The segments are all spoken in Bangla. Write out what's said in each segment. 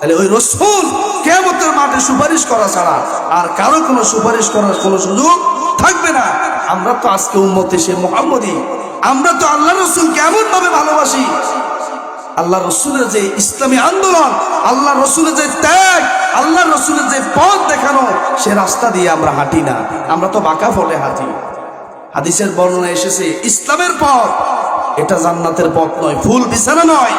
তাহলে ওই রসুল কেমতের মাঠে সুপারিশ করা ছাড়া আর কারও কোনো সুপারিশ করার কোনো সুযোগ থাকবে না। আমরা তো আজকে উম্মতে সে মোহাম্মদী আমরা তো আল্লাহ রসুল কেমন ভাবে ভালোবাসি। আল্লাহ রসুলের যে ইসলামী আন্দোলন, আল্লাহ রসুলের যে ত্যাগ, আল্লাহ রসুলের যে পথ দেখানো, সে রাস্তা দিয়ে আমরা হাঁটি না। আমরা তো বাঁকা ফলে হাঁটি। হাদিসের বর্ণনা এসেছে, ইসলামের পথ এটা জান্নাতের পথ নয় ফুল বিছানা নয়।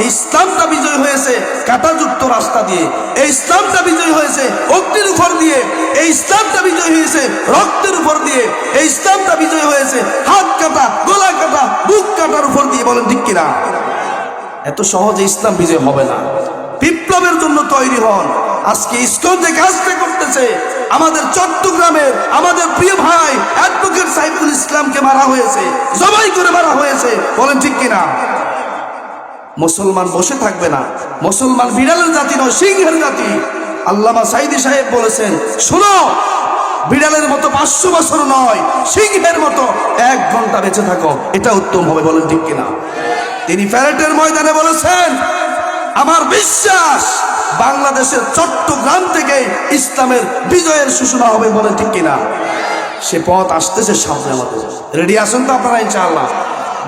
এই ইসলামটা বিজয় হয়েছে কাঁটাযুক্ত রাস্তা দিয়ে। এই ইসলামটা বিজয় হয়েছে অগ্নির উপর দিয়ে। এই ইসলামটা বিজয় হয়েছে রক্তের উপর দিয়ে। এই ইসলামটা বিজয় হয়েছে হাত কাটা, গলা কাটা, বুক কাটার উপর দিয়ে, বলেন ঠিক কিনা? এত সহজে ইসলাম বিজয় হবে না। বিপ্লবের জন্য তৈরি হন। আজকে ইসকন যে কাজটা করতেছে, আমাদের চট্টগ্রামের আমাদের প্রিয় ভাই অ্যাডভোকেট সাইফুল ইসলামকে মারা হয়েছে, জবাই করে মারা হয়েছে, বলেন ঠিক কিনা? মুসলমান বসে থাকবে না। মুসলমান বিড়ালের জাতি নয়, সিংহের জাতি। আল্লামা সাইদি সাহেব বলেছেন, শোনো, বিড়ালের মতো পাঁচশো বছর নয়, সিংহের মতো এক ঘণ্টা বেঁচে থাকো। এটা উত্তম হবে বলেন ঠিক কিনা। তিনি প্যারেটের ময়দানে বলেছেন, আমার বিশ্বাস, বাংলাদেশের চট্টগ্রাম থেকে ইসলামের বিজয়ের সূচনা হবে বলে ঠিক কিনা? সে পথ আসতেছে সামনে আমাদের। রেডি আসুন তো আপনারা ইনশাআল্লাহ?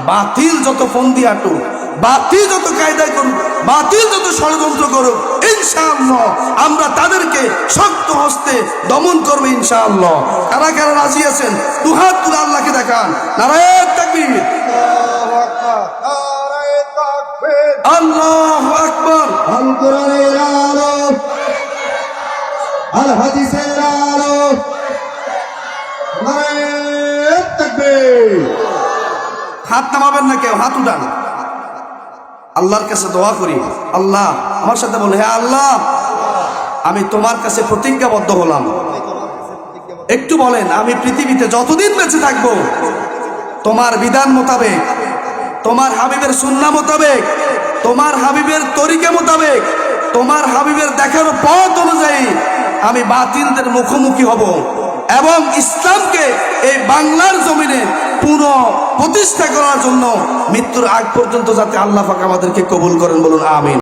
বাতিল যত ফন্দি আটুক বাতিল যত কায়দায় করুক, বাতিল যত ষড়যন্ত্র করুক, ইনশাআল্লাহ আমরা তাদেরকে শক্ত হস্তে দমন করবে ইনশাআল্লাহ। কারা কারা রাজি আছেন? দুহাত তুলে আল্লাহকে দেখান। নারায়ণ তাকবীর। আল্লাহ আকবর। আল হাদিসের নারায়ণ তাকবীর হাত নামাবেন না কেউ, হাত উঠান। আল্লাহর কাছে দোয়া করি। আল্লাহ, আমার সাথে বলে হ্যাঁ আল্লাহ, আমি তোমার কাছে প্রতিজ্ঞাবদ্ধ হলাম। একটু বলেন, আমি পৃথিবীতে যতদিন বেঁচে থাকব, তোমার বিধান মোতাবেক, তোমার হাবিবের সুন্না মোতাবেক, তোমার হাবিবের তরিকা মোতাবেক, তোমার হাবিবের দেখানো পথ অনুযায়ী আমি বাতিলদের মুখোমুখি হব। এবং ইসলামকে এই বাংলার জমিনে পুনঃ প্রতিষ্ঠা করার জন্য মৃত্যুর আগ পর্যন্ত যাতে আল্লাহ আমাদেরকে কবুল করেন, বলুন, আমিন।